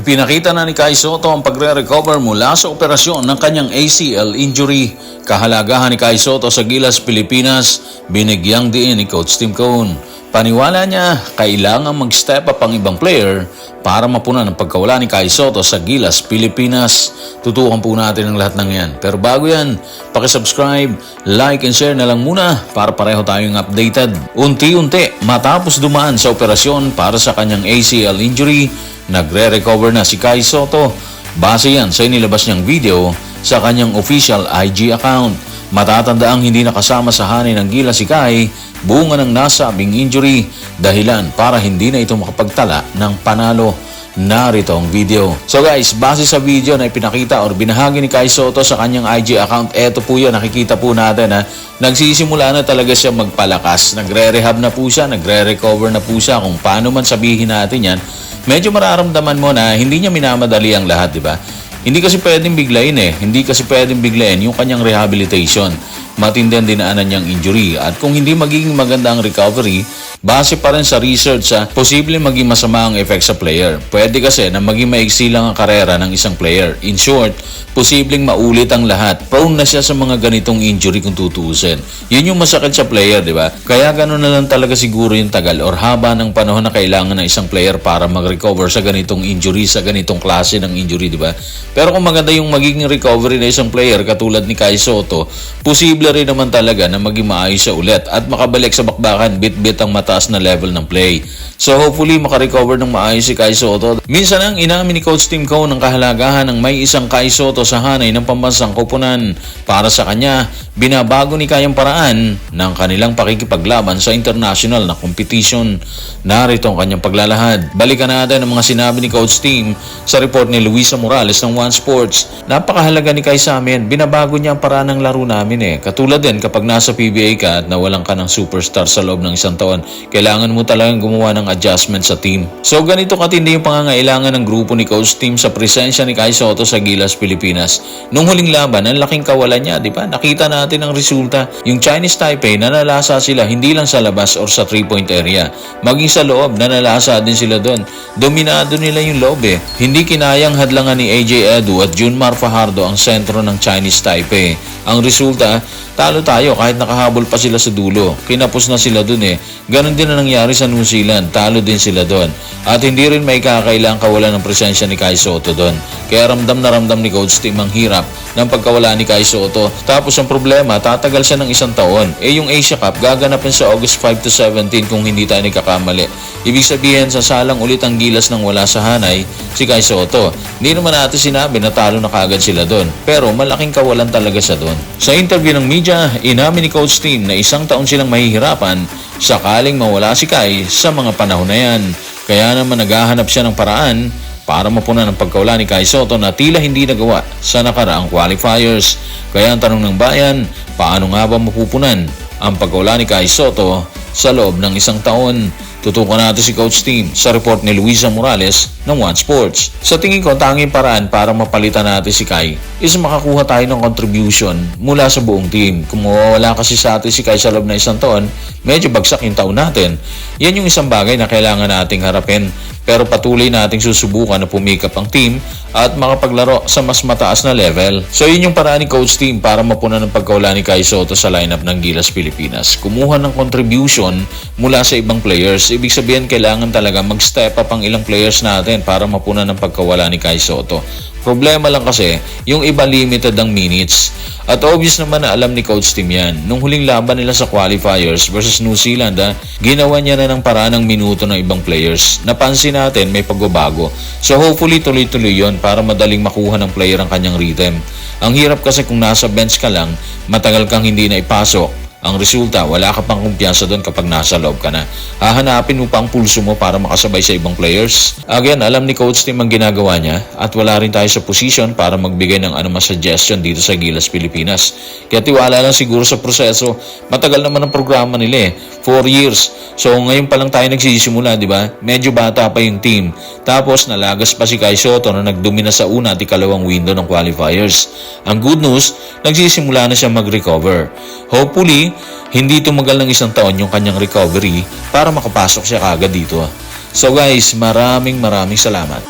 Ipinakita na ni Kai Soto ang pagre-recover mula sa operasyon ng kanyang ACL injury. Kahalagahan ni Kai Soto sa Gilas, Pilipinas, binigyang diin ni Coach Tim Cone. Paniwala niya, kailangan mag-step up ang ibang player para mapunan ang pagkawala ni Kai Soto sa Gilas, Pilipinas. Tutukan po natin ang lahat ng yan. Pero bago yan, pakisubscribe, like and share na lang muna para pareho tayong updated. Unti-unti, matapos dumaan sa operasyon para sa kanyang ACL injury, nagre-recover na si Kai Soto. Base yan sa inilabas niyang video sa kanyang official IG account. Matatandaang hindi nakasama sa hanay ng gila si Kai, bunga ng nasabing injury, dahilan para hindi na ito makapagtala ng panalo. Narito ang video. So guys, base sa video na ipinakita or binahagi ni Kai Soto sa kanyang IG account, eto po yun, nakikita po natin ha, nagsisimula na talaga siya magpalakas. Nagre-rehab na po siya, nagre-recover na po siya kung paano man sabihin natin yan. Medyo mararamdaman mo na hindi niya minamadali ang lahat, di ba? Hindi kasi pwedeng biglayin eh. Hindi kasi pwedeng biglayin yung kanyang rehabilitation. Matindi ang dinaanan niyang injury. At kung hindi magiging maganda ang recovery, base pa rin sa research sa posible maging masama ang effect sa player. Pwede kasi na maging maigsi lang ang karera ng isang player. In short, posibleng maulit ang lahat. Prone na siya sa mga ganitong injury kung tutuusin. Yun yung masakit sa player, di ba? Kaya gano'n na lang talaga siguro yung tagal or haba ng panahon na kailangan ng isang player para mag-recover sa ganitong injury, sa ganitong klase ng injury, di ba? Pero kung maganda yung magiging recovery ng isang player katulad ni Kai Soto, posible rin naman talaga na maging maayos siya ulit at makabalik sa bakbakan bit-bit ang mataas na level ng play. So hopefully makarecover ng maayos si Kai Soto. Minsan ang inamin ni Coach Tim Cone ng kahalagahan ng may isang Kai Soto sa hanay ng pambansang koponan. Para sa kanya, binabago ni Kayang paraan ng kanilang pakikipaglaban sa international na competition. Narito ang kanyang paglalahad. Balikan natin ang mga sinabi ni Coach Tim sa report ni Luisa Morales ng One Sports. Napakahalaga ni Kai sa amin. Binabago niya ang paraan ng laro namin eh. Katulad din kapag nasa PBA ka at nawalan ka ng superstar sa loob ng isang taon, kailangan mo talagang gumawa ng adjustment sa team. So ganito katindi yung pangangailangan ng grupo ni Coach Tim sa presensya ni Kai Soto sa Gilas, Pilipinas. Nung huling laban, ang laking kawalan niya, di ba? Nakita natin ang resulta. Yung Chinese Taipei, nanalasa sila hindi lang sa labas or sa three-point area. Maging sa loob, nanalasa din sila doon. Dominado nila yung loob eh. Hindi kinayang hadlangan ni AJ Edu at Junmar Fajardo ang sentro ng Chinese Taipei. Ang resulta, talo tayo kahit nakahabol pa sila sa dulo. Kinapos na sila dun eh. Ganon din ang nangyari sa New Zealand. Talo din sila doon. At hindi rin may kakailang kawalan ng presensya ni Kai Soto doon. Kaya ramdam na ramdam ni Coach Tim ang hirap ng pagkawala ni Kai Soto. Tapos ang problema, tatagal siya ng isang taon. Eh yung Asia Cup, gaganapin sa August 5 to 17 kung hindi tayo nagkakamali. Ibig sabihin, sasalang ulit ang gilas ng wala sa hanay si Kai Soto. Hindi naman natin sinabi na talo na kagad sila doon. Pero malaking kawalan talaga siya doon. Sa interview ng media, inamin ni Coach Tim na isang taon silang mahihirapan sakaling mawala si Kai sa mga panahon na yan. Kaya naman naghahanap siya ng paraan para mapunan ang pagkawala ni Kai Soto na tila hindi nagawa sa nakaraang qualifiers. Kaya ang tanong ng bayan, paano nga ba mapupunan ang pagkawala ni Kai Soto sa loob ng isang taon? Tutukan natin si Coach Team sa report ni Luisa Morales ng One Sports. Sa tingin ko, tanging paraan para mapalitan natin si Kai is makakuha tayo ng contribution mula sa buong team. Kung mawawala kasi sa atin si Kai sa loob ng isang taon, medyo bagsak yung taon natin. Yan yung isang bagay na kailangan nating harapin. Pero patuloy nating susubukan na pumikap ang team at makapaglaro sa mas mataas na level. So yun yung paraan ni Coach Team para mapunan ng pagkawala ni Kai Soto sa lineup ng Gilas Pilipinas. Kumuha ng contribution mula sa ibang players. Ibig sabihin kailangan talaga mag-step up ang ilang players natin para mapunan ng pagkawala ni Kai Soto. Problema lang kasi, yung iba limited ang minutes. At obvious naman na alam ni Coach Tim yan. Nung huling laban nila sa qualifiers versus New Zealand, ha, ginawa niya na ng paraan ng minuto ng ibang players. Napansin natin may pagbabago. So hopefully tuloy-tuloy yon para madaling makuha ng player ang kanyang rhythm. Ang hirap kasi kung nasa bench ka lang, matagal kang hindi na ipasok, ang resulta, wala ka pang kumpiyansa doon kapag nasa loob ka na. Hahanapin mo pa ang pulso mo para makasabay sa ibang players. Again, alam ni Coach Tim ang ginagawa niya at wala rin tayo sa position para magbigay ng anumang suggestion dito sa Gilas, Pilipinas. Kaya tiwala lang siguro sa proseso. Matagal naman ang programa nila eh. 4 years. So ngayon pa lang tayo nagsisimula, di ba? Medyo bata pa yung team. Tapos nalagas pa si Kai Soto na nagdumina sa una at ikalawang window ng qualifiers. Ang good news, nagsisimula na siya mag-recover. Hopefully, hindi tumagal ng isang taon yung kanyang recovery para makapasok siya kagad dito. So guys, maraming maraming salamat.